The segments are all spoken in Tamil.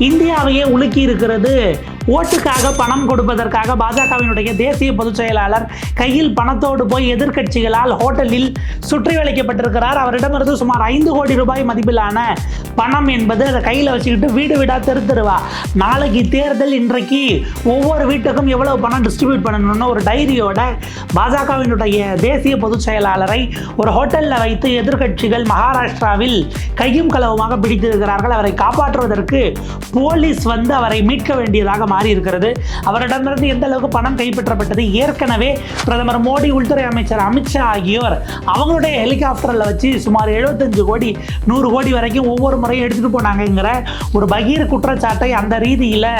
இந்தியாவையே உலுக்கி இருக்கிறது ஓட்டுக்காக பணம் கொடுப்பதற்காக பாஜகவினுடைய தேசிய பொதுச் செயலாளர் கையில் பணத்தோடு போய் எதிர்க்கட்சிகளால் ஹோட்டலில் சுற்றி வளைக்கப்பட்டிருக்கிறார். அவரிடமிருந்து சுமார் ஐந்து கோடி ரூபாய் மதிப்பிலான பணம் என்பது அதை கையில் வச்சுக்கிட்டு வீடு வீடாக தெரு தெருவா. நாளைக்கு தேர்தல் இன்றைக்கு ஒவ்வொரு வீட்டுக்கும் எவ்வளவு பணம் டிஸ்ட்ரிபியூட் பண்ணணும்னு ஒரு டைரியோட பாஜகவினுடைய தேசிய பொதுச் செயலாளரை ஒரு ஹோட்டலில் வைத்து எதிர்க்கட்சிகள் மகாராஷ்டிராவில் கையும் களவுமாக பிடித்திருக்கிறார்கள். அவரை காப்பாற்றுவதற்கு போலீஸ் வந்து அவரை மீட்க வேண்டியதாக மாறி இருக்கிறது. அவரிடமிருந்து எந்த அளவுக்கு பணம் கைப்பற்றப்பட்டது? ஏற்கனவே பிரதமர் மோடி உள்துறை அமைச்சர் அமித்ஷா ஆகியோர் அவங்களுடைய ஹெலிகாப்டரில் வச்சு சுமார் 75 கோடி நூறு கோடி வரைக்கும் ஒவ்வொரு முறையும் எடுத்துகிட்டு போனாங்கங்கிற ஒரு பகீர் குற்றச்சாட்டை அந்த ரீதியில்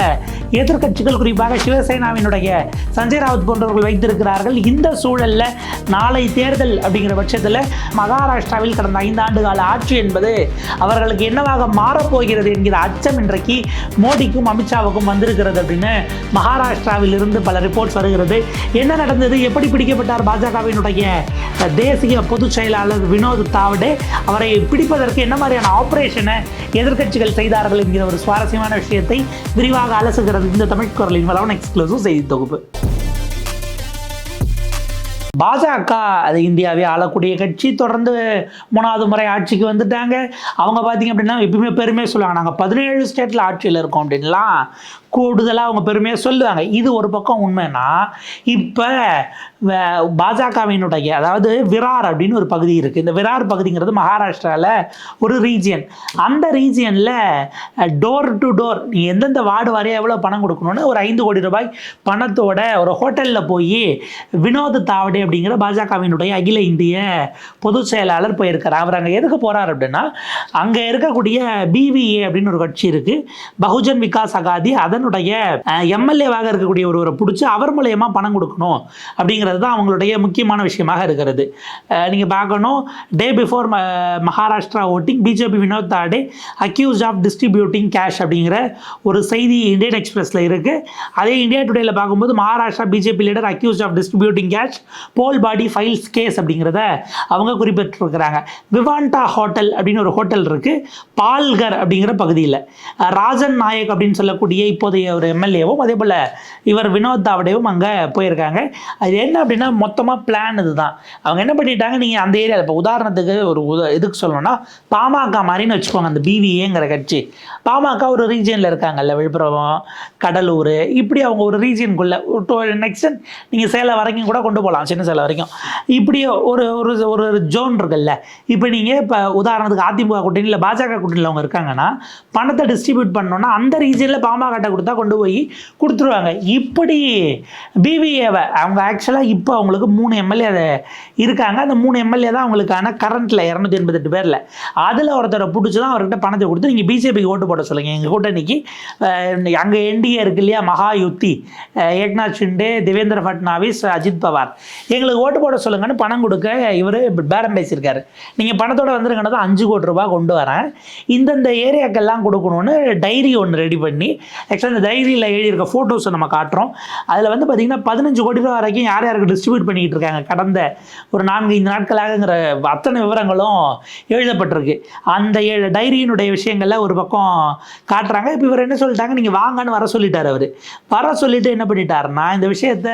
எதிர்க்கட்சிகள் குறிப்பாக சிவசேனாவினுடைய சஞ்சய் ராவத் போன்றவர்கள் வைத்திருக்கிறார்கள். இந்த சூழல்ல நாளை தேர்தல் அப்படிங்கிற பட்சத்தில் மகாராஷ்டிராவில் கடந்த ஐந்து ஆண்டு கால ஆட்சி என்பது அவர்களுக்கு என்னவாக மாறப்போகிறது என்கிற அச்சம் இன்றைக்கு மோடிக்கும் அமித்ஷாவுக்கும் வந்திருக்கிறது. அப்படின்னு மகாராஷ்டிராவில் இருந்து பல ரிப்போர்ட்ஸ் வருகிறது. என்ன நடந்தது? எப்படி பிடிக்கப்பட்டார் பாஜகவினுடைய தேசிய பொதுச் செயலாளர் வினோத் தாவடே? அவரை பிடிப்பதற்கு என்ன மாதிரியான ஆபரேஷனை எதிர்க்கட்சிகள் செய்தார்கள் என்கிற ஒரு சுவாரஸ்யமான விஷயத்தை விரிவாக அலசுகிறது இந்த தமிழ் குரலின் வளவன் எக்ஸ்க்ளூசிவ் செய்தி தொகுப்பு. பாஜக அது இந்தியாவே ஆளக்கூடிய கட்சி தொடர்ந்து மூணாவது முறை ஆட்சிக்கு வந்துட்டாங்க. அவங்க பார்த்தீங்க அப்படின்னா எப்பயுமே பெருமையாக சொல்லுவாங்க. நாங்கள் பதினேழு ஸ்டேட்டில் ஆட்சியில் இருக்கோம் அப்படின்லாம் கூடுதலாக அவங்க பெருமையாக சொல்லுவாங்க. இது ஒரு பக்கம் உண்மைன்னா இப்போ பாஜகவினுடைய அதாவது விரார் அப்படின்னு ஒரு பகுதி இருக்குது இந்த விரார் பகுதிங்கிறது மகாராஷ்டிராவில் ஒரு ரீஜியன் அந்த ரீஜியனில் டோர் டு டோர் நீ எந்தெந்த வார்டு வரைய எவ்வளோ பணம் கொடுக்கணும்னு ஒரு ஐந்து கோடி ரூபாய் பணத்தோட ஒரு ஹோட்டலில் போய் வினோத் தாவடே அப்படிங்கிற பாஜகவினுடைய அகில இந்திய பொதுச் செயலாளர் போயிருக்கார். அவர் அங்கே எதுக்கு போகிறார் அப்படின்னா அங்கே இருக்கக்கூடிய பிவிஏ அப்படின்னு ஒரு கட்சி இருக்குது பகுஜன் விகாஸ் அகாதி அதனுடைய எம்எல்ஏவாக இருக்கக்கூடிய ஒருவரை பிடிச்சி அவர் மூலயமா பணம் கொடுக்கணும் அப்படிங்கிறது தான் அவங்களுடைய முக்கியமான விஷயமாக இருக்கிறது. நீங்கள் பார்க்கணும் day before Maharashtra voting BJP Vinod Tawde accuse of distributing cash அப்படிங்கிற ஒரு செய்தி இந்தியன் எக்ஸ்பிரஸில் இருக்குது அதே இந்தியா டுடேல பார்க்கும்போது Maharashtra BJP leader accuse of distributing cash poll body files case அப்படிங்கிறத அவங்க குறிப்பிட்டிருக்கிறாங்க. விவாண்டா ஹோட்டல் அப்படின்னு ஒரு ஹோட்டல் இருக்குது பால்கர் அப்படிங்கிற பகுதியில். ராஜன் நாயக் அப்படின்னு சொல்லக்கூடிய இப்போதைய ஒரு எம்எல்ஏவும் அதே போல் இவர் வினோத் தாவடேவும் அங்கே போயிருக்காங்க. அது என்ன அப்படின்னா மொத்தமாக பிளான் இதுதான். அவங்க என்ன பண்ணிட்டாங்க நீங்கள் அந்த ஏரியாவில் இப்போ உதாரணத்துக்கு ஒரு உத இதுக்கு சொல்லணும்னா பாமக மாதிரின்னு வச்சுக்கோங்க அந்த பிவிஏங்கிற கட்சி. பாமக ஒரு ரீஜியனில் இருக்காங்கல்ல விழுப்புரம் கடலூர் இப்படி அவங்க ஒரு ரீஜியனுக்குள்ளே நெக்ஸ்ட் நீங்கள் சேலம் வரைக்கும் கூட கொண்டு போகலாம் சின்ன சில வரைக்கும். இப்படி ஒரு ஒரு ஒரு ஜோன் இருக்குல்ல. இப்போ நீங்கள் இப்போ உதாரணத்துக்கு அதிமுக கூட்டணி இல்லை பாஜக கூட்டணியில் அவங்க இருக்காங்கன்னா பணத்தை டிஸ்ட்ரிபியூட் பண்ணோன்னா அந்த ரீஜனில் பாமகட்ட கொடுத்தா கொண்டு போய் கொடுத்துருவாங்க. இப்படி பிவிஏவை அவங்க ஆக்சுவலாக இப்போ அவங்களுக்கு மூணு எம்எல்ஏ இருக்காங்க. அந்த மூணு எம்எல்ஏ தான் அவங்களுக்கான கரண்ட்டில் இரநூத்தி எண்பத்தெட்டு பேரில். அதில் ஒருத்தரை பிடிச்சி தான் அவர்கிட்ட பணத்தை கொடுத்து நீங்கள் பிஜேபிக்கு ஓட்டு போட சொல்லுங்கள் எங்கள் கூட்டணிக்கு அங்கே என்டிஏ இருக்கு இல்லையா மகா யுத்தி ஏக்நாத் ஷிண்டே தேவேந்திர ஃபட்னாவிஸ் அஜித் பவார். எங்களுக்கு ஓட்டு போட சொல்லுங்கன்னு பணம் கொடுக்க இவர் பேரம் பேசியிருக்காரு. நீங்கள் பணத்தோட வந்துருங்கன்னா தான் அஞ்சு கோடி ரூபாய் கொண்டு வரேன். இந்தந்த ஏரியாக்கெல்லாம் கொடுக்கணும்னு டைரி ஒன்று ரெடி பண்ணி ஆக்சுவலாக இந்த டைரியில் எழுதியிருக்க ஃபோட்டோஸை நம்ம காட்டுறோம். அதில் வந்து பார்த்திங்கன்னா பதினஞ்சு கோடி ரூபா வரைக்கும் யார் யாருக்கு டிஸ்ட்ரிபியூட் பண்ணிக்கிட்டு இருக்காங்க கடந்த ஒரு நான்கு ஐந்து நாட்களாகங்கிற அத்தனை விவரங்களும் எழுதப்பட்டிருக்கு. அந்த டைரியினுடைய விஷயங்கள்ல ஒரு பக்கம் காட்டுறாங்க. இப்போ இவர் என்ன சொல்லிட்டாங்க? நீங்கள் வாங்கன்னு வர சொல்லிட்டார் அவர். வர சொல்லிட்டு என்ன பண்ணிட்டாருன்னா இந்த விஷயத்த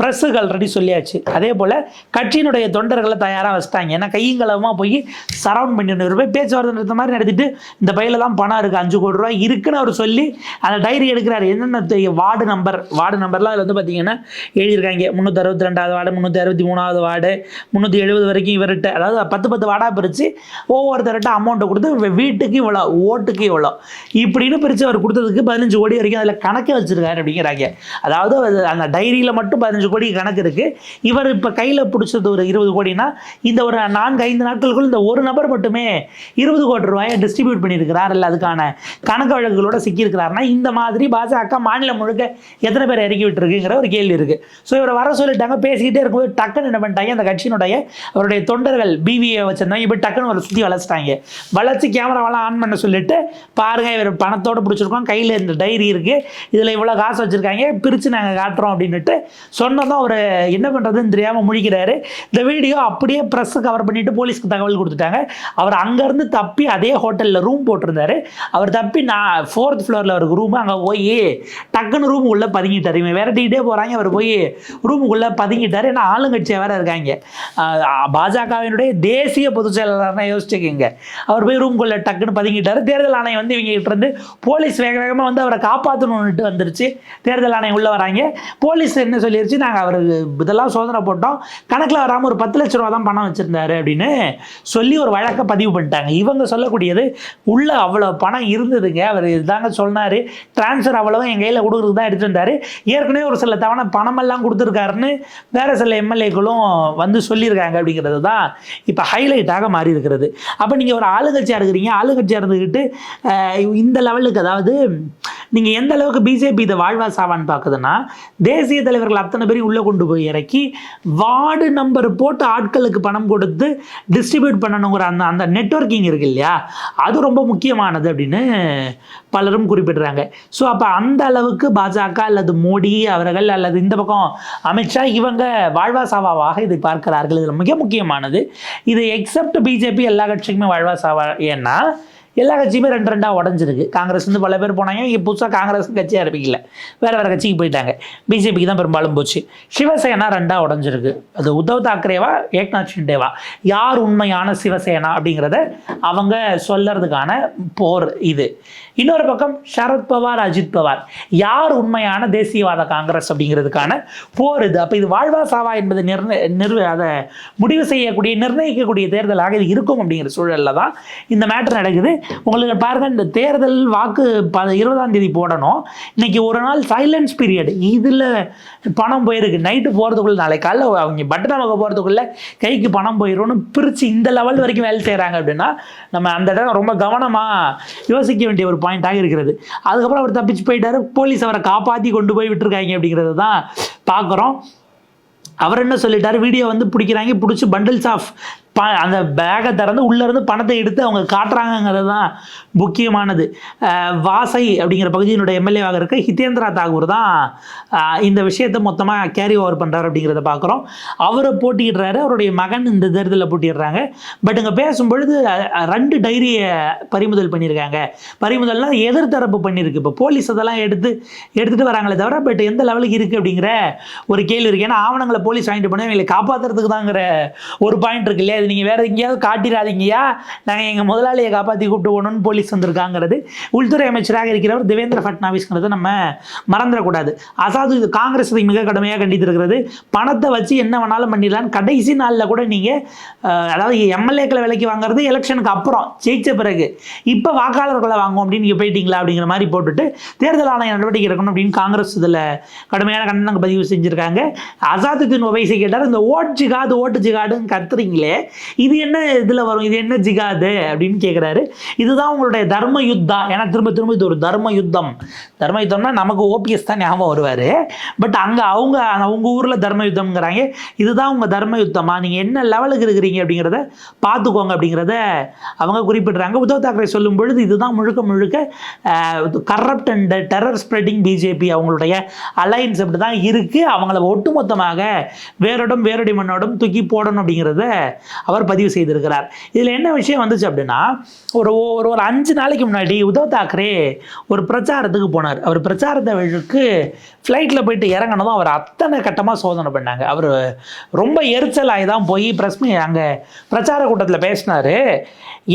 ப்ரெஸ்ஸுக்கு ஆல்ரெடி சொல்லியாச்சு. அதே போல் கட்சியினுடைய தொண்டர்களை தயாராக வச்சுட்டாங்க. ஏன்னா கையங்களமாக போய் சரவுண்ட் பண்ணி போய் பேச்சுவார்த்தை நடத்த மாதிரி நடத்திட்டு இந்த பையில தான் பணம் இருக்குது அஞ்சு கோடி ரூபாய் இருக்குன்னு அவர் சொல்லி அந்த டைரி எடுக்கிறாரு. என்னென்ன வார்டு நம்பர் வார்டு நம்பர்லாம் அதில் வந்து பார்த்தீங்கன்னா எழுதியிருக்காங்க. முந்நூற்றி அறுபத்தி ரெண்டாவது வார்டு முந்நூற்றி அறுபத்தி மூணாவது வார்டு முந்நூற்றி எழுபது வரைக்கும் இவர்கிட்ட அதாவது பத்து பத்து வார்டாக பிரித்து ஒவ்வொருத்தர்கிட்ட அமௌண்ட்டை கொடுத்து வீட்டுக்கு இவ்வளோ ஓட்டுக்கு இவ்வளோ இப்படின்னு பிரித்து அவர் கொடுத்ததுக்கு பதினஞ்சு கோடி வரைக்கும் அதில் கணக்கு வச்சிருக்காரு அப்படிங்கிறாங்க. அதாவது அது அந்த டைரியில் மட்டும் பதினஞ்சு கோடி கணக்கு இருக்குது இவர் இப்போ கையில் பிடிச்சது ஒரு இருபது கோடினா இந்த ஒரு நான்கு ஐந்து நாட்களுக்குள் இந்த ஒரு நபர் மட்டுமே இருபது கோடி ரூபாயை டிஸ்ட்ரிபியூட் பண்ணியிருக்கிறார். இல்லை அதுக்கான கணக்கு வழக்குகளோட சிக்கியிருக்கிறாருன்னா இந்த மாதிரி பாஜக மாநிலம் முழுக்க எத்தனை பேர் இறக்கி விட்டுருக்குங்கிற ஒரு கேள்வி இருக்குது ஸோ இவரை வர சொல்லிட்டாங்க பேசிக்கிட்டே இருக்கும்போது டக்குன்னு என்ன பண்ணிட்டாங்க அந்த கட்சியினுடைய அவருடைய தொண்டர்கள் பிவிஏ வச்சுருந்தாங்க. இப்போ டக்குன்னு ஒரு சுற்றி வளர்ச்சிட்டாங்க வளர்ச்சி கேமராவெல்லாம் ஆன் பண்ண சொல்லிட்டு பாருங்கள் இவர் பணத்தோட பிடிச்சிருக்கோம் கையில் இந்த டைரி இருக்குது இதில் இவ்வளோ காசு வச்சுருக்காங்க பிரித்து நாங்கள் காட்டுறோம் அப்படின்னுட்டு சொன்னதும் அவர் என்ன பண்ணுறது பண்ணுறதுன்னு தெரியாமல் முழிக்கிறாரு. இந்த வீடியோ அப்படியே ப்ரெஸ் கவர் பண்ணிட்டு போலீஸ்க்கு தகவல் கொடுத்துட்டாங்க. அவர் அங்கேருந்து தப்பி அதே ஹோட்டலில் ரூம் போட்டிருந்தாரு. அவர் தப்பி நான் ஃபோர்த் ஃப்ளோரில் அவருக்கு ரூம் அங்கே போய் டக்குன்னு ரூம் உள்ளே பதுங்கிட்டார். இவன் விரட்டிக்கிட்டே போகிறாங்க அவர் போய் ரூமுக்குள்ளே பதுங்கிட்டார். ஏன்னா ஆளுங்கட்சியாக வேற இருக்காங்க. பாஜகவினுடைய தேசிய பொதுச் செயலாளர்னா யோசிச்சுக்கோங்க. அவர் போய் ரூமுக்குள்ளே டக்குன்னு பதுங்கிட்டார். தேர்தல் ஆணையம் வந்து இவங்க கிட்ட இருந்து போலீஸ் வேக வேகமாக வந்து அவரை காப்பாற்றணும்னுட்டு வந்துருச்சு. தேர்தல் ஆணையம் உள்ளே வராங்க. போலீஸ் என்ன சொல்லிருச்சு? நாங்கள் அவருக்கு இதெல்லாம் சோதனை போட்டோம். கணக்கில் வராமல் ஒரு பத்து லட்ச ரூபா தான் பணம் வச்சுருந்தாரு அப்படின்னு சொல்லி ஒரு வழக்கை பதிவு பண்ணிட்டாங்க. இவங்க சொல்லக்கூடியது உள்ளே அவ்வளோ பணம் இருந்ததுங்க. அவர் இதுதாங்க சொன்னார். ட்ரான்ஸ்ஃபர் அவ்வளோவும் என் கையில் கொடுக்குறது தான் எடுத்துட்டு வந்தார். ஏற்கனவே ஒரு சில தவணை பணமெல்லாம் கொடுத்துருக்காருன்னு வேற சில எம்எல்ஏக்களும் வந்து சொல்லியிருக்காங்க அப்படிங்கிறது தான் இப்போ ஹைலைட்டாக மாறி இருக்கிறது. அப்போ நீங்கள் ஒரு ஆளுங்கட்சியாக இருக்கிறீங்க. ஆளுங்கட்சியாக இருந்துக்கிட்டு இந்த லெவலுக்கு அதாவது நீங்கள் எந்த அளவுக்கு பிஜேபி இதை வாழ்வா சாவான்னு பார்க்குதுன்னா தேசிய தலைவர்கள் அத்தனை பேரையும் உள்ளே கொண்டு போய் இறக்கி வார்டு நம்பர் போட்டு ஆட்களுக்கு பணம் கொடுத்து டிஸ்ட்ரிபியூட் பண்ணணுங்கிற அந்த அந்த நெட்வொர்க்கிங் இருக்கு இல்லையா அது ரொம்ப முக்கியமானது அப்படின்னு பலரும் குறிப்பிடுறாங்க. ஸோ அப்போ அந்த அளவுக்கு பாஜக அல்லது மோடி அவர்கள் அல்லது இந்த பக்கம் அமித்ஷா இவங்க வாழ்வா சாவாவாக இதை பார்க்கிறார்கள். இதில் மிக முக்கியமானது. இது எக்ஸப்ட் பிஜேபி எல்லா கட்சிக்குமே வாழ்வா சாவா ஏன்னா எல்லா கட்சியுமே ரெண்டு ரெண்டாக உடஞ்சிருக்கு. காங்கிரஸ் வந்து பல பேர் போனாங்க. இங்கே புதுசாக காங்கிரஸ் கட்சியாக ஆரம்பிக்கல. வேறு வேறு கட்சிக்கு போயிட்டாங்க. பிஜேபிக்கு தான் பெரும்பாலும் போச்சு. சிவசேனா ரெண்டாக உடஞ்சிருக்கு. அது உத்தவ் தாக்கரேவா ஏக்நாத் ஷிண்டேவா? யார் உண்மையான சிவசேனா அப்படிங்கிறத அவங்க சொல்லறதுக்கான போர் இது. இன்னொரு பக்கம் சரத் பவார் அஜித் பவார். யார் உண்மையான தேசியவாத காங்கிரஸ் அப்படிங்கிறதுக்கான போர் இது அப்போ இது வாழ்வா சாவா என்பது நிர்ணய நிர்வ அதை முடிவு செய்யக்கூடிய நிர்ணயிக்கக்கூடிய தேர்தலாக இது இருக்கும் அப்படிங்கிற சூழலில் தான் இந்த மேட்ரு நடக்குது. உங்களுக்கு பாருங்க இந்த தேர்தல் வாக்கு ப இருபதாம் தேதி போடணும். இன்னைக்கு ஒரு நாள் சைலன்ஸ் பீரியட் இதில் பணம் போயிருக்கு. நைட்டு போகிறதுக்குள்ள நாளை காலைல அவங்க பட்டன் நமக்கு போகிறதுக்குள்ள கைக்கு பணம் போயிடும்னு பிரித்து இந்த லெவல் வரைக்கும் வேலை செய்கிறாங்க அப்படின்னா நம்ம அந்த இடம் ரொம்ப கவனமாக யோசிக்க வேண்டிய ஒரு பாயிண்டாக இருக்கிறது அதுக்கப்புறம் அவர் தப்பிச்சு போயிட்டாரு. போலீஸ் அவரை காப்பாற்றி கொண்டு போய் விட்டுருக்காங்க அப்படிங்கிறத தான் பார்க்குறோம். அவர் என்ன சொல்லிட்டார்? வீடியோ வந்து பிடிக்கிறாங்க. பிடிச்சி பண்டில்ஸ் ஆஃப் ப அந்த பேகை திறந்து உள்ளேருந்து பணத்தை எடுத்து அவங்க காட்டுறாங்கங்கிறது தான் முக்கியமானது வாசை அப்படிங்கிற பகுதியினுடைய எம்எல்ஏவாக இருக்க ஹிதேந்திரா தாகூர் தான் இந்த விஷயத்தை மொத்தமாக கேரி ஓவர் பண்ணுறாரு அப்படிங்கிறத பார்க்குறோம் அவரை போட்டிடுறாரு அவருடைய மகன் இந்த தேர்தலில் போட்டிடுறாங்க பட் இங்கே பேசும்பொழுது ரெண்டு டைரியை பறிமுதல் பண்ணியிருக்காங்க. பறிமுதல்னால் எதிர்த்தரப்பு பண்ணியிருக்கு. இப்போ போலீஸ் அதெல்லாம் எடுத்து எடுத்துகிட்டு வராங்களே தவிர பட் எந்த லெவலுக்கு இருக்குது அப்படிங்கிற ஒரு கேள்வி இருக்குது ஏன்னா ஆவணங்களை போலீஸ் வாங்கிட்டு போனால் இவங்களை காப்பாற்றுறதுக்கு தாங்கிற ஒரு பாயிண்ட் இருக்கு இல்லையா? இது நீங்கள் வேறு எங்கேயாவது காட்டிடாதீங்கயா நாங்கள் எங்கள் முதலாளியை காப்பாற்றி கூப்பிட்டு போகணும்னு போலீஸ் வந்திருக்காங்கிறது உள்துறை அமைச்சராக இருக்கிறவர் தேவேந்திர ஃபட்னாவிஸ்ங்கிறத நம்ம மறந்துடக்கூடாது. அசாது இது காங்கிரஸ் இதை மிக கடுமையாக கண்டித்திருக்கிறது. பணத்தை வச்சு என்ன வேணாலும் பண்ணிடலான்னு கடைசி நாளில் கூட நீங்கள் அதாவது எம்எல்ஏக்களை விலைக்கு வாங்குறது எலெக்ஷனுக்கு அப்புறம் ஜெயிச்ச பிறகு. இப்போ வாக்காளர்களை வாங்குவோம் அப்படின்னு நீங்கள் போயிட்டீங்களா அப்படிங்கிற மாதிரி போட்டுட்டு தேர்தல் ஆணைய நடவடிக்கை எடுக்கணும் அப்படின்னு காங்கிரஸ் இதில் கடுமையான கண்டனம் பதிவு செஞ்சுருக்காங்க. அசாதுதீன் ஒவைசி கேட்டார். இந்த ஓட் ஜிகாது ஓட்டு ஜிகாடுன்னு கத்துறீங்களே இது என்ன இதில் வரும்? இது என்ன ஜிகாது? அப்படின்னு கேட்குறாரு இதுதான் உங்களுடைய தர்ம யுத்தா ஏன்னா திரும்ப திரும்ப இது ஒரு தர்ம யுத்தம் தர்ம யுத்தம்னா நமக்கு ஓபிஎஸ் தான் ஞாபகம் வருவார். பட் அங்கே அவங்க அவங்க ஊரில் தர்ம யுத்தம்ங்கிறாங்க இதுதான் உங்கள் தர்ம யுத்தமா நீங்கள் என்ன லெவலுக்கு இருக்கிறீங்க அப்படிங்கிறத பார்த்துக்கோங்க அப்படிங்கிறத அவங்க குறிப்பிடுறாங்க. உத்தவ் தாக்கரே சொல்லும் பொழுது இதுதான் முழுக்க முழுக்க corrupt and terror spreading BJP அவங்களுடைய அலைன்ஸ் அப்படி தான் இருக்குது அவங்கள ஒட்டுமொத்தமாக வேரோடும் வேரடி மண்ணோடும் தூக்கி போடணும் அப்படிங்கிறத அவர் பதிவு செய்திருக்கிறார். இதில் என்ன விஷயம் வந்துச்சு அப்படின்னா ஒரு ஒரு ஒரு அஞ்சு நாளைக்கு முன்னாடி உத்தவ் தாக்கரே ஒரு பிரச்சாரத்துக்கு போனார். அவர் பிரச்சாரத்துக்கு ஃப்ளைட்டில் போயிட்டு இறங்கினதும் அவர் அத்தனை கட்டமாக சோதனை பண்ணாங்க. அவர் ரொம்ப எரிச்சலாகி தான் போய் ப்ரெஸ் மீ அங்கே பிரச்சார கூட்டத்தில் பேசினார்.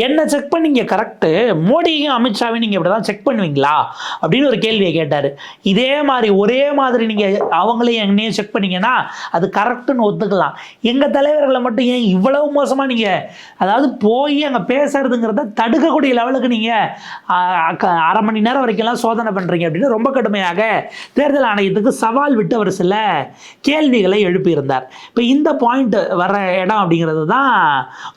என்ன செக் பண்ணீங்க கரெக்டு மோடியும் அமித்ஷாவையும் நீங்கள் இப்படி தான் செக் பண்ணுவீங்களா? அப்படின்னு ஒரு கேள்வியை கேட்டார். இதே மாதிரி ஒரே மாதிரி நீங்கள் அவங்களையும் என்னையும் செக் பண்ணீங்கன்னா அது கரெக்டுன்னு ஒத்துக்கலாம். எங்கள் தலைவர்களை மட்டும் ஏன் இவ்வளவு மோசமாக நீங்கள் அதாவது போய் அங்கே பேசுறதுங்கிறத தடுக்கக்கூடிய லெவலுக்கு நீங்கள் அரை மணி நேரம் வரைக்கும்லாம் சோதனை பண்ணுறீங்க அப்படின்னு ரொம்ப கடுமையாக தேர்தல் ஆணையத்துக்கு சவால் விட்டு அவர் சில கேள்விகளை எழுப்பியிருந்தார். இப்போ இந்த பாயிண்ட் வர இடம் அப்படிங்கிறது தான்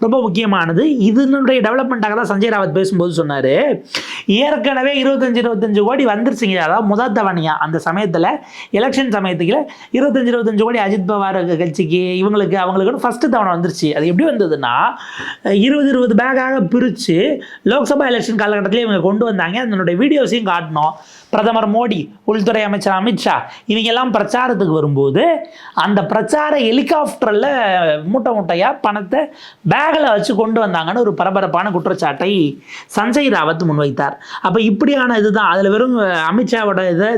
ரொம்ப முக்கியமானது. இதனுடைய டெவலப்மெண்ட்டாக தான் சஞ்சய் ராவத் பேசும்போது சொன்னார். ஏற்கனவே இருபத்தஞ்சி இருபத்தஞ்சு கோடி வந்துருச்சுங்க. அதாவது முதல் தவணையாக அந்த சமயத்தில் எலெக்ஷன் சமயத்துக்கு இருபத்தஞ்சி இருபத்தஞ்சு கோடி அஜித் பவார் கட்சிக்கு இவங்களுக்கு அவங்களுக்கு ஃபஸ்ட்டு தவணை வந்துருச்சு. அது எப்படி வந்ததுன்னா இருபது இருபது பேக்காக பிரித்து லோக்சபா எலெக்ஷன் காலகட்டத்திலே இவங்க கொண்டு வந்தாங்க. அதனுடைய வீடியோஸையும் காட்டினோம் பிரதமர் மோடி உள்துறை அமைச்சர் அமித்ஷா இவங்க எல்லாம் பிரச்சாரத்துக்கு வரும்போது அந்த பிரச்சார ஹெலிகாப்டரில் மூட்டை மூட்டையாக பணத்தை பேகில் வச்சு கொண்டு வந்தாங்கன்னு ஒரு பரபரப்பான குற்றச்சாட்டை சஞ்சய் ராவத் முன்வைத்தார். அப்போ இப்படியான இதுதான். அதில் வெறும் அமித்ஷாவோட இதை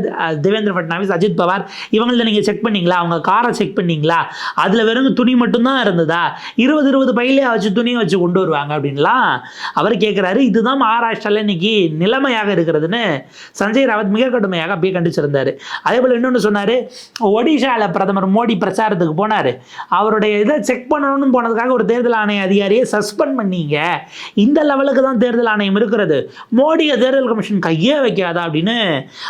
தேவேந்திர ஃபட்னாவிஸ் அஜித் பவார் இவங்கள நீங்கள் செக் பண்ணீங்களா? அவங்க காரை செக் பண்ணீங்களா? அதில் வெறும் துணி மட்டும்தான் இருந்ததா? இருபது இருபது பையிலே வச்சு துணியை வச்சு கொண்டு வருவாங்க அப்படின்லாம் அவர் கேட்குறாரு இதுதான் மகாராஷ்டிராவில் இன்னைக்கு நிலைமையாக இருக்கிறதுன்னு சஞ்சய் ராவத் மிக கடுமையாக அப்படியே கண்டிச்சிருந்தார். அதே போல் இன்னொன்று சொன்னார் ஒடிஷாவில் பிரதமர் மோடி பிரச்சாரத்துக்கு போனார். அவருடைய இதை செக் பண்ணணும்னு போனதுக்காக ஒரு தேர்தல் ஆணைய அதிகாரியை சஸ்பெண்ட் பண்ணீங்க. இந்த லெவலுக்கு தான் தேர்தல் ஆணையம் இருக்கிறது. மோடியை தேர்தல் கமிஷன் கையே வைக்காதா அப்படின்னு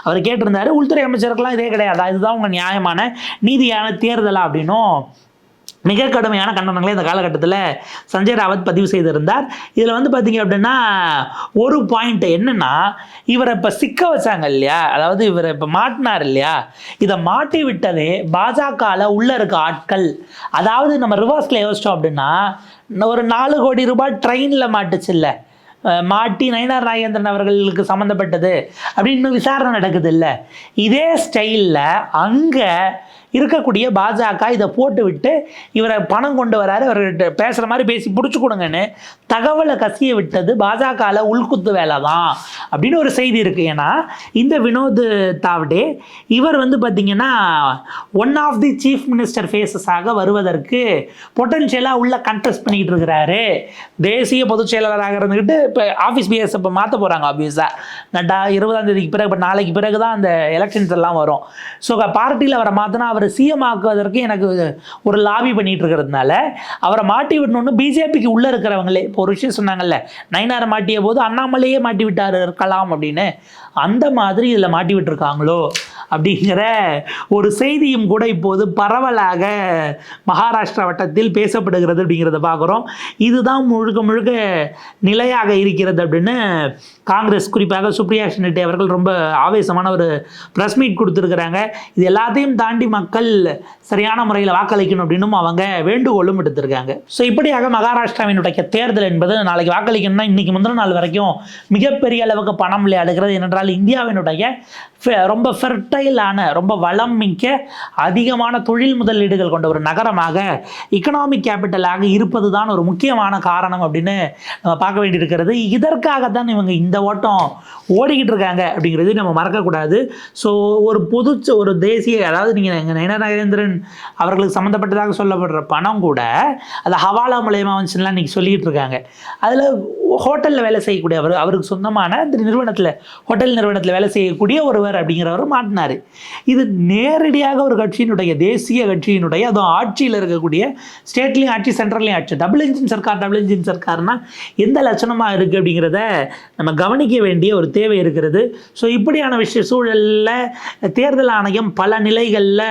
அவர் கேட்டிருந்தாரு. உள்துறை அமைச்சருக்கெல்லாம் இதே கிடையாதா? இதுதான் உங்கள் நியாயமான நீதியான தேர்தலா அப்படின்னும் மிக கடுமையான கண்டனங்களை இந்த காலகட்டத்தில் சஞ்சய் ராவத் பதிவு செய்திருந்தார். இதில் வந்து பார்த்தீங்க அப்படின்னா ஒரு பாயிண்ட் என்னென்னா இவரை இப்போ சிக்க வச்சாங்க இல்லையா? அதாவது இவரை இப்போ மாட்டினார் இல்லையா? இதை மாட்டி விட்டதே பாஜகவில் உள்ளே இருக்க ஆட்கள். அதாவது நம்ம ரிவர்ஸில் யோசிச்சோம் அப்படின்னா ஒரு நாலு கோடி ரூபாய் ட்ரெயினில் மாட்டுச்சு இல்லை. மாட்டி நயனார் நாகேந்திரன் அவர்களுக்கு சம்மந்தப்பட்டது அப்படின்னு விசாரணை நடக்குது இல்லை. இதே ஸ்டைலில் அங்கே இருக்கக்கூடிய பாஜக இதை போட்டு விட்டு இவரை பணம் கொண்டு வராரு. இவர்கிட்ட பேசுகிற மாதிரி பேசி பிடிச்சி கொடுங்கன்னு தகவலை கசிய விட்டது பாஜகவில் உள்குத்து வேலை தான் அப்படின்னு ஒரு செய்தி இருக்குது ஏன்னா இந்த வினோத் தாவ்டே இவர் வந்து பார்த்திங்கன்னா one of the chief minister ஃபேஸஸாக வருவதற்கு பொட்டன்ஷியலாக உள்ள கண்டெஸ்ட் பண்ணிக்கிட்டு இருக்கிறாரு. தேசிய பொதுச் செயலாளராக இருந்துக்கிட்டு இப்போ ஆஃபீஸ் பிஎஸ் இப்போ மாற்ற போகிறாங்க ஆப்வியஸாக நட்டா இருபதாம் தேதிக்கு பிறகு இப்போ நாளைக்கு பிறகு தான் அந்த எலெக்ஷன்ஸ் எல்லாம் வரும். ஸோ பார்ட்டியில் அவரை மாற்றினா அவர் சிஎம் ஆக்குவதற்கு எனக்கு ஒரு லாபி பண்ணிட்டு இருக்கிறதுனால அவரை மாட்டி விடணும்னு பிஜேபிக்கு உள்ளே இருக்கிறவங்களே இப்போ ஒரு விஷயம் சொன்னாங்கல்ல நைனாரை மாட்டிய போது அண்ணாமலையே மாட்டி விட்டார் இருக்கலாம் அப்படின்னு. அந்த மாதிரி இதில் மாட்டி விட்டுருக்காங்களோ அப்படிங்கிற ஒரு செய்தியும் கூட இப்போது பரவலாக மகாராஷ்டிரா வட்டத்தில் பேசப்படுகிறது அப்படிங்கிறத பார்க்குறோம். இதுதான் முழுக்க முழுக்க நிலையாக இருக்கிறது அப்படின்னு காங்கிரஸ் குறிப்பாக சுப்ரியா ஷெட்டி அவர்கள் ரொம்ப ஆவேசமான ஒரு ப்ரெஸ் மீட் கொடுத்துருக்குறாங்க. இது எல்லாத்தையும் தாண்டி மக்கள் சரியான முறையில் வாக்களிக்கணும் அப்படின்னும் அவங்க வேண்டுகோளும் எடுத்திருக்காங்க ஸோ இப்படியாக மகாராஷ்டிராவினுடைய தேர்தல் என்பது நாளைக்கு வாக்களிக்கணும்னா இன்றைக்கி முந்தின நாள் வரைக்கும் மிகப்பெரிய அளவுக்கு பணம் விளையாடுகிறது. ஏனென்றால் இந்தியாவினுடைய ஃபெ- ரொம்ப ஃபெர்டைலான ரொம்ப வளம் மிக்க அதிகமான தொழில் முதலீடுகள் கொண்ட ஒரு நகரமாக இக்கனாமிக் கேபிட்டலாக இருப்பது தான் ஒரு முக்கியமான காரணம் அப்படின்னு நம்ம பார்க்க வேண்டியிருக்கிறது. இதற்காகத்தான் இவங்க இந்த ஓட்டம் ஓடிக்கிட்டு இருக்காங்க அப்படிங்கிறது நம்ம மறக்கக்கூடாது. ஸோ ஒரு பொது ஒரு தேசிய அதாவது நீங்கள் எங்கள் நயனா அவர்களுக்கு சம்மந்தப்பட்டதாக சொல்லப்படுற பணம் கூட அது ஹவாலா மூலயமா வந்துச்சுன்னா இன்றைக்கி சொல்லிக்கிட்டு இருக்காங்க. அதில் ஹோட்டலில் வேலை செய்யக்கூடிய அவர் அவருக்கு சொந்தமான இந்த நிறுவனத்தில் ஹோட்டல் நிறுவனத்தில் வேலை செய்யக்கூடிய ஒருவர் அப்படிங்கிறவர் மாட்டினார். இது நேரடியாக ஒரு கட்சியினுடைய தேசிய கட்சியினுடைய அதுவும் ஆட்சியில் இருக்கக்கூடிய ஸ்டேட்லேயும் ஆட்சி சென்ட்ரல்லையும் ஆட்சி. Double engine sarkar double engine சர்க்கார்னா எந்த லட்சணமாக இருக்குது அப்படிங்கிறத நம்ம கவனிக்க வேண்டிய ஒரு தேவை இருக்கிறது. ஸோ இப்படியான விஷய சூழலில் தேர்தல் ஆணையம் பல நிலைகளில்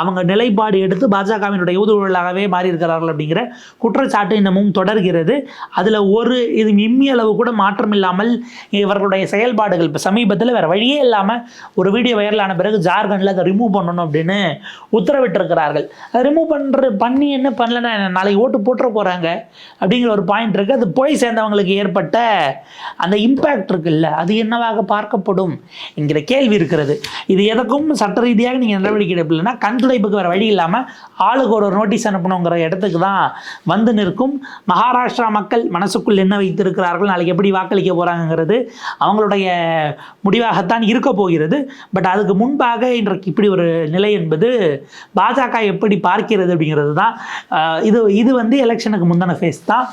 அவங்க நிலைப்பாடு எடுத்து பாஜகவினுடைய ஊதுகுழலாகவே மாறி இருக்கிறார்கள் அப்படிங்கிற குற்றச்சாட்டு இன்னமும் தொடர்கிறது. அதில் ஒரு இது இம்மி அளவு கூட மாற்றம் இல்லாமல் இவர்களுடைய செயல்பாடுகள் இப்போ சமீபத்தில் வேறு வழியே இல்லாமல் ஒரு வீடியோ வைரலான பிறகு ஜார்க்கண்டில் அதை ரிமூவ் பண்ணணும் அப்படின்னு உத்தரவிட்டிருக்கிறார்கள். அதை ரிமூவ் பண்ணுற பண்ணி என்ன பண்ணலன்னா நாளைக்கு ஓட்டு போட்டுற போகிறாங்க அப்படிங்கிற ஒரு பாயிண்ட் இருக்குது அது போய் சேர்ந்தவங்களுக்கு ஏற்பட்ட அந்த இம்பேக்ட் இருக்குல்ல அது என்னவாக பார்க்கப்படும் என்கிற கேள்வி இருக்கிறது. இது எதற்கும் சட்ட ரீதியாக நீங்கள் நடவடிக்கை எடுப்பில்லைன்னா கண் துடைப்புக்கு வேறு வழி இல்லாமல் ஆளுக்கு ஒரு ஒரு நோட்டீஸ் அனுப்பணுங்கிற இடத்துக்கு தான் வந்து நிற்கும். மகாராஷ்டிரா மக்கள் மனசுக்குள் என்ன வைத்திருக்கிறார்கள் நாளைக்கு எப்படி வாக்களிக்க போகிறாங்கங்கிறது அவங்களுடைய முடிவாகத்தான் இருக்க போகிறது. பட் அதுக்கு முன்பாக இன்றைக்கு இப்படி ஒரு நிலை என்பது பாஜக எப்படி பார்க்கிறது அப்படிங்கிறது தான் இது இது வந்து எலெக்ஷனுக்கு முந்தின ஃபேஸ் தான்.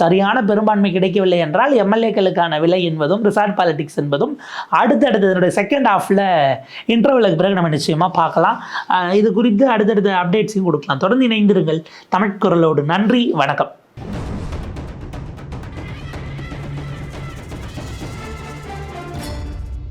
சரியான பெரும்பான்மை கிடைக்கவில்லை என்றால் எம்எல்ஏக்களுக்கான விலை என்பதும் ரிசார்ட் பாலிடிக்ஸ் என்பதும் அடுத்தடுத்த இதனுடைய செகண்ட் ஹாஃபில் இன்டர்வலுக்கு பிறகு நம்ம நிச்சயமாக பார்க்கலாம். இது குறித்து அடுத்தடுத்த அப்டேட்ஸையும் கொடுக்கலாம். தொடர்ந்து இணைந்திருங்கள். தமிழ் குரலோடு நன்றி. வணக்கம்.